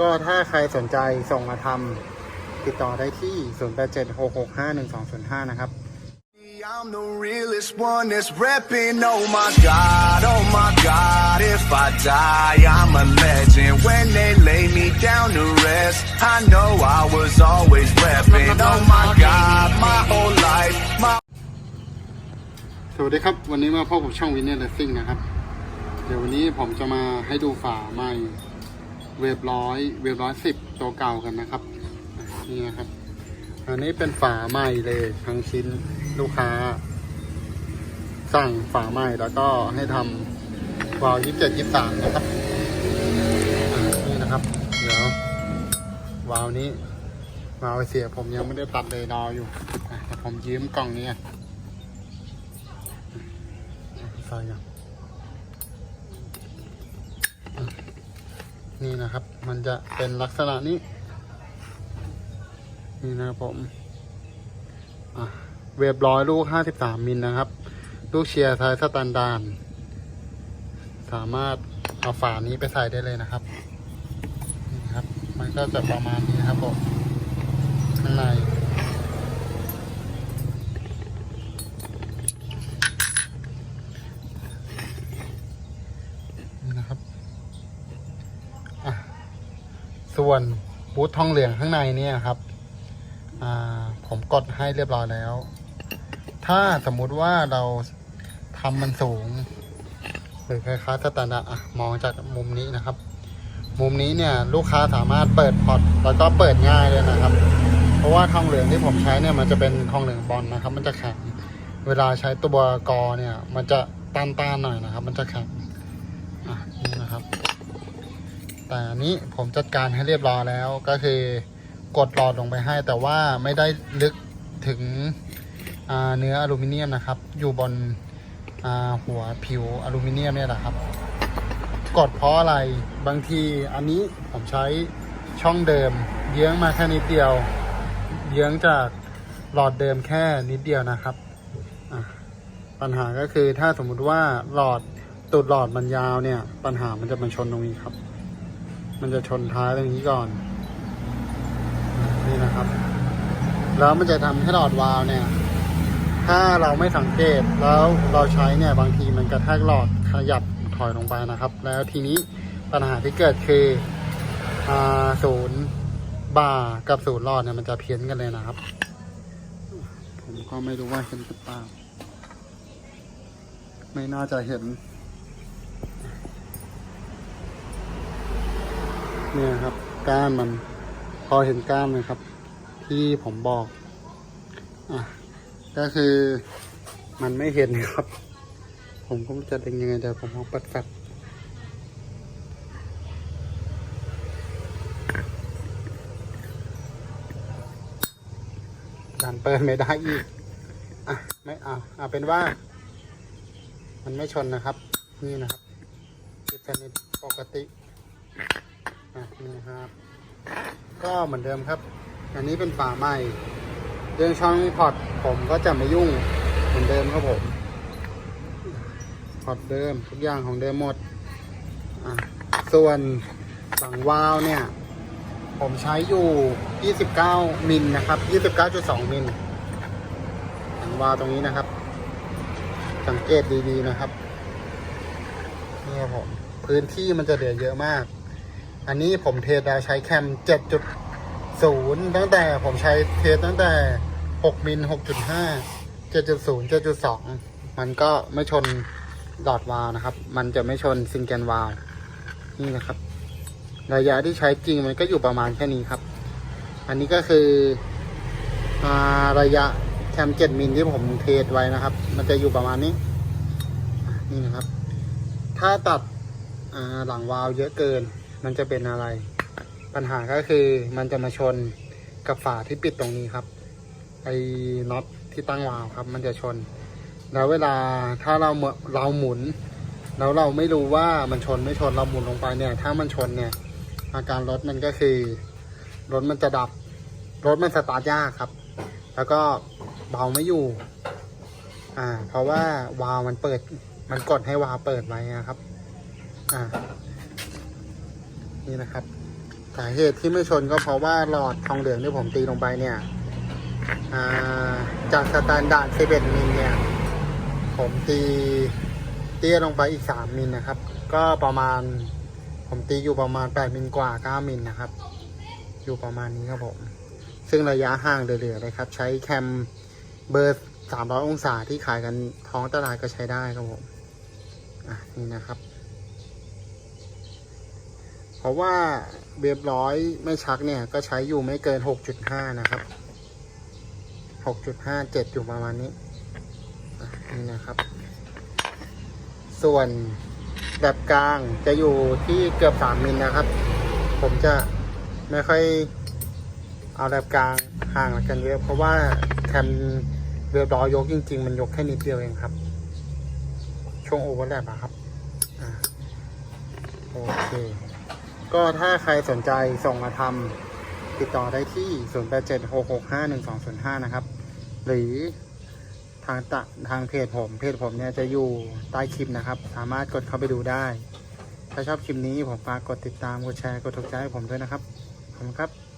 ก็ถ้าใครสนใจส่งมาทำติดต่อได้ที่ 0876651205 นะครับ I'm the realest one that's repping. Oh my god, oh my god. If I die, I'm a legend. When they lay me down to rest, I know I was always repping. Oh my god, my whole life, my สวัสดีครับ วันนี้มาพบกับช่องวินเนอร์เลสซิ่งนะครับ เดี๋ยววันนี้ผมจะมาให้ดูฝาใหม่ เวฟร้อยเวฟร้อยสิบตัวเก่ากันนะครับนี่นะครับ อันนี้เป็นฝาใหม่เลยทั้งชิ้นลูกค้า สั่งฝาใหม่แล้วก็ให้ทำวาล์วยี่สิบเจ็ดยี่สิบสามนะครับนี่นะครับ เดี๋ยววาล์วนี้วาล์วเสียผมยังไม่ได้ตัดเลยรออยู่แต่ผมยืมกล่องนี้ใส่ยังอะ นี่นะครับ มันจะเป็นลักษณะนี้ นี่นะครับผมเวฟร้อยลูก 53 มิลนะครับ ลูกเชียร์ไซส์สแตนดาร์ดสามารถเอาฝานี้ไปใส่ได้เลยนะครับนี่ครับ มันก็จะประมาณนี้นะครับผมข้างในนะครับอะ ส่วนบูททองเหลืองข้างในเนี่ยครับผมกดให้เรียบร้อยแล้ว ถ้าสมมุติว่าเราทำมันสูง หรือคล้ายๆสแตนดาร์ดอะมองจากมุมนี้นะครับ มุมนี้เนี่ยลูกค้าสามารถเปิดพอร์ตแล้วก็เปิดง่ายเลยนะครับ เพราะว่าทองเหลืองที่ผมใช้เนี่ยมันจะเป็นทองเหลืองบอลนะครับ มันจะแข็งเวลาใช้ตัวกอเนี่ย มันจะต้านๆหน่อยนะครับ มันจะแข็ง อะนี่นะครับ แต่อันนี้ผมจัดการให้เรียบร้อยแล้วก็คือกดหลอดลงไปให้ แต่ว่าไม่ได้ลึกถึงเนื้ออลูมิเนียมนะครับ อยู่บนหัวผิวอลูมิเนียมเนี่ยแหละครับ กดเพราะอะไรบางทีอันนี้ผมใช้ช่องเดิม เยื้องมาแค่นิดเดียว เยื้องจากหลอดเดิมแค่นิดเดียวนะครับปัญหาก็คือถ้าสมมุติว่าหลอดตูดหลอดมันยาวเนี่ย ปัญหามันจะมาชนตรงนี้ครับ มันจะชนท้ายตรงนี้ก่อน นี่นะครับ แล้วมันจะทำให้หลอดวาล์วเนี่ย ถ้าเราไม่สังเกตแล้วเราใช้เนี่ยบางทีมันกระแทกหลอดขยับถอยลงไปนะครับ แล้วทีนี้ปัญหาที่เกิดคือศูนย์บ่ากับศูนย์หลอดเนี่ยมันจะเพี้ยนกันเลยนะครับ ผมก็ไม่รู้ว่าเห็นหรือเปล่าไม่น่าจะเห็น เนี่ยครับ ก้านมัน พอเห็นก้านไหมครับ ที่ผมบอกอะก็คือมันไม่เห็นครับ ผมก็ไม่จะดึงยังไงเดี๋ยวผมเอาปัดแฟดดันเปิดไม่ได้อีกอะไม่เอาเอาเป็นว่า มันไม่ชนนะครับ นี่นะครับติดสนิทปกติ อะนี่นะครับ ก็เหมือนเดิมครับ อันนี้เป็นฝาใหม่ เรื่องช่องพอร์ตผมก็จะไม่ยุ่งเหมือนเดิมครับผมพอร์ตเดิมทุกอย่างของเดิมหมด อะ ส่วนหลังวาล์วเนี่ย ผมใช้อยู่ 29 มิลนะครับ 29.2 มิลหลังวาล์วตรงนี้นะครับ สังเกตดีๆนะครับ นี่ครับผม พื้นที่มันจะเหลือเยอะมาก อันนี้ผมเทสแล้วใช้แคม 7.0 ตั้งแต่ผมใช้เทสตั้งแต่ 6 มิล 6.5 7.0 7.2 มันก็ไม่ชนดอดวาลนะครับ มันจะไม่ชนซิงเกิลวาลนี่นะครับ ระยะที่ใช้จริงมันก็อยู่ประมาณแค่นี้ครับ อันนี้ก็คือระยะแคม 7 มิลที่ผมเทสไว้นะครับ มันจะอยู่ประมาณนี้ นี่นะครับ ถ้าตัดหลังวาลเยอะเกิน มันจะเป็นอะไร ปัญหาก็คือมันจะมาชนกับฝาที่ปิดตรงนี้ครับ ไอ้น็อตที่ตั้งวาล์วครับ มันจะชน แล้วเวลาถ้าเราเราหมุน แล้วเราไม่รู้ว่ามันชนไม่ชนเราหมุนลงไปเนี่ย ถ้ามันชนเนี่ย อาการรถมันก็คือรถมันจะดับ รถมันสตาร์ทยากครับ แล้วก็เบาไม่อยู่ อ่า เพราะว่าวาล์วมันเปิด มันกดให้วาล์วเปิดไว้นะครับ อ่า นี่นะครับสาเหตุที่ไม่ชนก็เพราะว่าหลอดทองเหลืองที่ผมตีลงไปเนี่ยาจากสแตนดาร์ด11มิลเนี่ย ผมตีเตี้ยลงไปอีก 3มิลนะครับ ก็ประมาณ ผมตีอยู่ประมาณ 8มิลกว่า 9มิลนะครับ อยู่ประมาณนี้ครับผม ซึ่งระยะห่างเหลือๆเลยครับ ใช้แคมเบอร์ 300 องศาที่ขายกันท้องตลาดก็ใช้ได้ครับผม อะ นี่นะครับ เพราะว่าเรียบร้อยไม่ชักเนี่ย ก็ใช้อยู่ไม่เกิน 6.5 นะครับ 6.5 7 อยู่ประมาณนี้นี่นะครับ ส่วนแบบกลางจะอยู่ที่เกือบ 3 มิลนะครับ ผมจะไม่ค่อยเอาแบบกลางห่างกันเยอะ เพราะว่าแคมเรียบร้อยยกจริง ๆ มันยกแค่นิดเดียวเองครับ ช่วงโอเวอร์แลปอะครับอโอเค ก็ถ้าใครสนใจส่งมาทำติดต่อได้ที่ 0876651205 นะครับ หรือทางตะทางเพจผม เพจผมเนี่ยจะอยู่ใต้คลิปนะครับ สามารถกดเข้าไปดูได้ ถ้าชอบคลิปนี้ผมฝากกดติดตาม กดแชร์ กดถูกใจให้ผมด้วยนะครับ ขอบคุณครับ